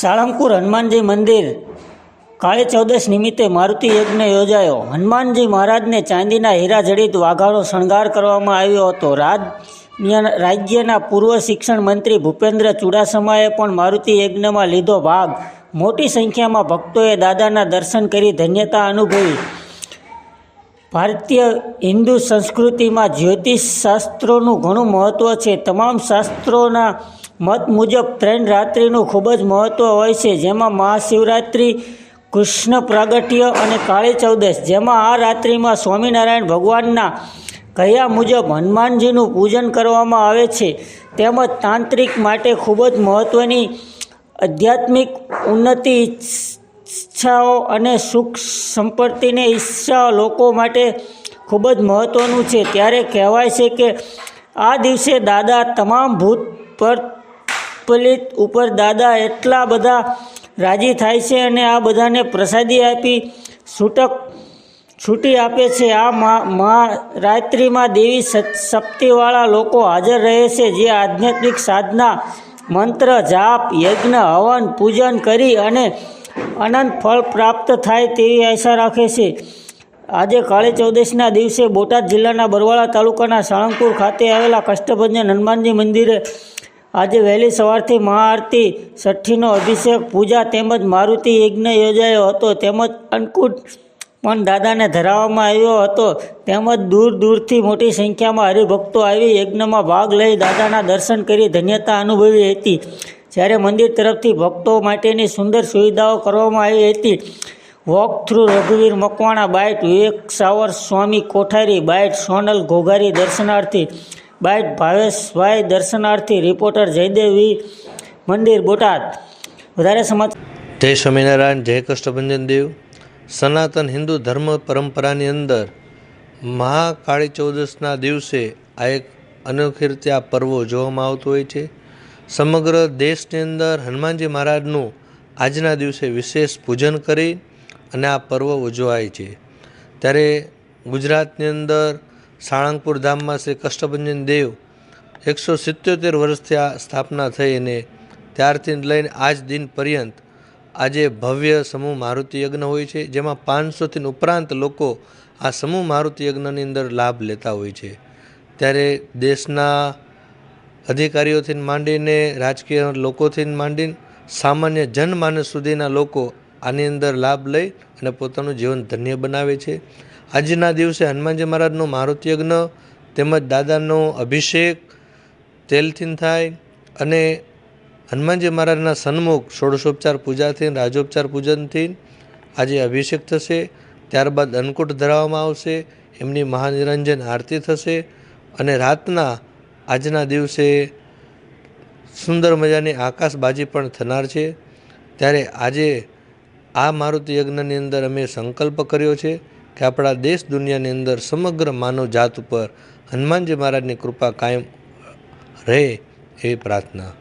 સાળંગપુર હનુમાનજી મંદિર. કાળી ચૌદશ નિમિત્તે મારુતિ યજ્ઞ યોજાયો. હનુમાનજી મહારાજને ચાંદીના હીરા જડિત વાઘાનો શણગાર કરવામાં આવ્યો હતો. રાજ્ય, રાજ્યના પૂર્વ શિક્ષણ મંત્રી ભૂપેન્દ્ર ચુડાસમાએ પણ મારુતિ યજ્ઞમાં લીધો ભાગ. મોટી સંખ્યામાં ભક્તોએ દાદાના દર્શન કરી ધન્યતા અનુભવી. ભારતીય હિન્દુ સંસ્કૃતિમાં જ્યોતિષ શાસ્ત્રોનું ઘણું મહત્ત્વ છે. તમામ શાસ્ત્રોના મત મુજબ ત્રણ રાત્રિનું ખૂબ જ મહત્ત્વ હોય છે, જેમાં મહાશિવરાત્રિ, કૃષ્ણ પ્રાગટ્ય અને કાળી ચૌદશ. જેમાં આ રાત્રિમાં સ્વામિનારાયણ ભગવાનના કહ્યા મુજબ હનુમાનજીનું પૂજન કરવામાં આવે છે. તેમજ તાંત્રિક માટે ખૂબ જ મહત્ત્વની આધ્યાત્મિક ઉન્નતિ ઈચ્છાઓ અને સુખ સંપત્તિની ઈચ્છા લોકો માટે ખૂબ જ મહત્ત્વનું છે. ત્યારે કહેવાય છે કે આ દિવસે દાદા તમામ ભૂત પર પલિત ઉપર દાદા એટલા બધા રાજી થાય છે અને આ બધાને પ્રસાદી આપી છૂટક છૂટી આપે છે. આ મા, મહારાત્રિમાં દેવી શક્તિવાળા લોકો હાજર રહે છે. જે આધ્યાત્મિક સાધના, મંત્ર, જાપ, યજ્ઞ, હવન, પૂજન કરી અને અનંત ફળ પ્રાપ્ત થાય તેવી આશા રાખે છે. આજે કાળી ચૌદશના દિવસે બોટાદ જિલ્લાના બરવાળા તાલુકાના સાળંગપુર ખાતે આવેલા કષ્ટભંજન હનુમાનજી મંદિરે આજે વહેલી સવારથી મહાઆરતી છઠ્ઠીનો અભિષેક, પૂજા તેમજ મારુતિ યજ્ઞ યોજાયો હતો. તેમજ અન્નકૂટ પણ દાદાને ધરાવવામાં આવ્યો હતો. તેમજ દૂર દૂરથી મોટી સંખ્યામાં હરિભક્તો આવી યજ્ઞમાં ભાગ લઈ દાદાના દર્શન કરી ધન્યતા અનુભવી હતી. જ્યારે મંદિર તરફથી ભક્તો માટેની સુંદર સુવિધાઓ કરવામાં આવી હતી. વોક થ્રુ રઘુવીર મકવાણા બાઇટ વિવેક સાવર સ્વામી કોઠારી બાઇટ સોનલ ઘોઘારી દર્શનાર્થી બાઇટ ભાવેશભાઈ દર્શનાર્થી રિપોર્ટર જયદેવી મંદિર, બોટાદ. વધારે સમાચાર. જય સ્વામિનારાયણ, જય કષ્ટભંજન દેવ. સનાતન હિન્દુ ધર્મ પરંપરાની અંદર મહાકાળી ચૌદસના દિવસે આ એક અનોખી રીતે આ પર્વો જોવામાં આવતો હોય છે. સમગ્ર દેશની અંદર હનુમાનજી મહારાજનું આજના દિવસે વિશેષ પૂજન કરી અને આ પર્વ ઉજવાય છે. ત્યારે ગુજરાતની અંદર સાળંગપુર ધામમાં શ્રી કષ્ટભંજન દેવ એકસો સિત્યોતેર વર્ષથી આ સ્થાપના થઈ અને ત્યારથી લઈને આજ દિન પર્યંત આજે ભવ્ય સમૂહ મારુતિ યજ્ઞ હોય છે, જેમાં પાંચસોથી ઉપરાંત લોકો આ સમૂહ મારુતિ યજ્ઞની અંદર લાભ લેતા હોય છે. ત્યારે દેશના અધિકારીઓથી માંડીને, રાજકીય લોકોથી માંડીને, સામાન્ય જનમાનસ સુધીના લોકો આની અંદર લાભ લઈ અને પોતાનું જીવન ધન્ય બનાવે છે. આજના દિવસે હનુમાનજી મહારાજનો મારુતિ યજ્ઞ, તેમજ દાદાનો અભિષેક તેલથી થાય અને હનુમાનજી મહારાજના સન્મુખ ષોડશોપચાર પૂજાથી રાજોપચાર પૂજનથી આજે અભિષેક થશે. ત્યારબાદ અન્નકૂટ ધરાવવામાં આવશે, એમની મહાનિરંજન આરતી થશે અને રાતના આજના દિવસે સુંદર મજાની આકાશબાજી પણ થનાર છે. ત્યારે આજે આ મારુતિ યજ્ઞની અંદર અમે સંકલ્પ કર્યો છે. કે આપણા દેશ દુનિયાની અંદર સમગ્ર માનવ જાત ઉપર હનુમાનજી મહારાજની કૃપા કાયમ રહે એવી પ્રાર્થના.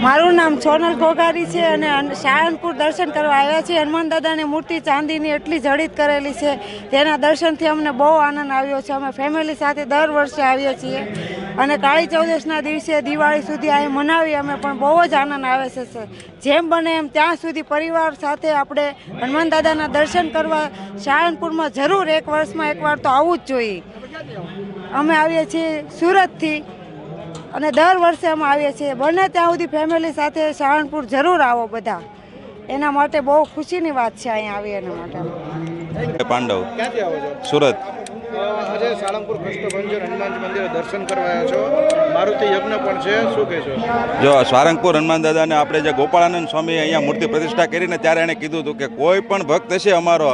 મારું નામ સોનલ ગોગારી છે અને અન- દર્શન કરવા આવ્યા છીએ. હનુમાન દાદાની મૂર્તિ ચાંદીની એટલી જડિત કરેલી છે. તેના દર્શનથી અમને બહુ આનંદ આવ્યો છે. અમે ફેમિલી સાથે દર વર્ષે આવીએ છીએ. અને કાળી ચૌદશના દિવસે દિવાળી સુધી અહીં મનાવી અમે પણ બહુ જ આનંદ આવે છે જેમ બને એમ ત્યાં સુધી પરિવાર સાથે આપણે હનુમાન દાદાના દર્શન કરવા સાળંગપુરમાં જરૂર એક વર્ષમાં એકવાર તો આવવું જ જોઈએ. અમે આવીએ છીએ સુરતથી અને દર વર્ષે અમે આવીએ છીએ. બને ત્યાં સુધી ફેમિલી સાથે સાળંગપુર જરૂર આવો બધા. એના માટે બહુ ખુશીની વાત છે અહીંયા આવી એના માટે પાંડવ. સુરત. આજે સાળંગપુર કષ્ટભંજન હનુમાન મંદિરે દર્શન કરવા છો. મારુતિ યજ્ઞ પણ છે. શું કહેશો? જો સાળંગપુર હનુમાન દાદાને આપણે જે ગોપાળાનંદ સ્વામી અહીંયા મૂર્તિ પ્રતિષ્ઠા કરીને ત્યારે એણે કીધું હતું કે કોઈ પણ ભક્ત હશે અમારો,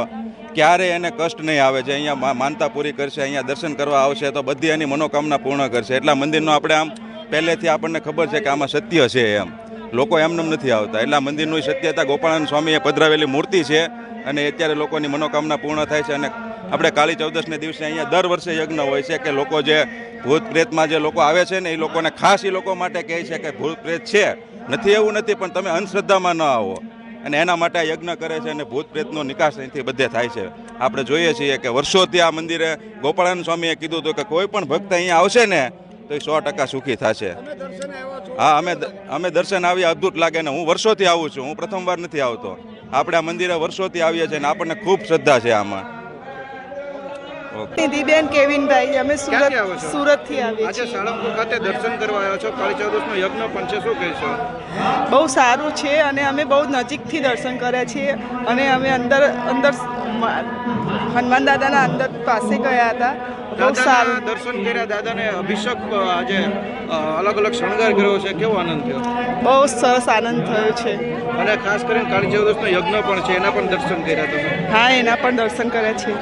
ક્યારે એને કષ્ટ નહીં આવે છે. અહીંયા માનતા પૂરી કરશે, અહીંયા દર્શન કરવા આવશે તો બધી એની મનોકામના પૂર્ણ કરશે. એટલા મંદિરનો આપણે આમ પહેલેથી આપણને ખબર છે કે આમાં સત્ય છે એમ. લોકો એમનેમ નથી આવતા. એટલા મંદિરનું સત્યતા ગોપાળાનંદ સ્વામીએ પધરાવેલી મૂર્તિ છે અને અત્યારે લોકોની મનોકામના પૂર્ણ થાય છે અને આપણે કાળી ચૌદશને દિવસે અહીંયા દર વર્ષે યજ્ઞ હોય છે કે લોકો જે ભૂત પ્રેતમાં જે લોકો આવે છે ને એ લોકોને ખાસ એ લોકો માટે કહે છે કે ભૂત પ્રેત છે. નથી એવું નથી પણ તમે અંધશ્રદ્ધામાં ન આવો. અને એના માટે આ યજ્ઞ કરે છે અને ભૂત પ્રેતનો નિકાસ અહીંથી બધે થાય છે. આપણે જોઈએ છીએ કે વર્ષોથી આ મંદિરે ગોપાળાનંદ સ્વામીએ કીધું હતું કે કોઈ પણ ભક્ત અહીંયા આવશે ને તો એ સો ટકા સુખી થશે. હા અમે અમે દર્શન આવી અદ્ભુત લાગે ને હું વર્ષોથી આવું છું હું પ્રથમવાર નથી આવતો. આપણે આ મંદિરે વર્ષોથી આવીએ છીએ ને આપણને ખૂબ શ્રદ્ધા છે આમાં. નિધિબેન કેવિનભાઈ અમે સુરત? સુરતથી આવીએ આજે સાળંગપુર ખાતે દર્શન કરવા આવ્યા છો કાળી ચૌદશનો યજ્ઞ પણ છે શું કહેશો? બહુ સારું છે અને અમે બહુ નજીકથી દર્શન કર્યા છીએ અને અમે અંદર અંદર હનુમાન દાદાના અંદર પાસે ગયા હતા. બહુ સારું. દર્શન કર્યા દાદાને અભિષેક આજે અલગ અલગ શણગાર કર્યો છે. કેવો આનંદ થયો? બહુ સરસ આનંદ થયો છે. અને ખાસ કરીને કાળી ચૌદશનો યજ્ઞ પણ છે એના પણ દર્શન કર્યા તમે? હા એના પણ દર્શન કર્યા છે.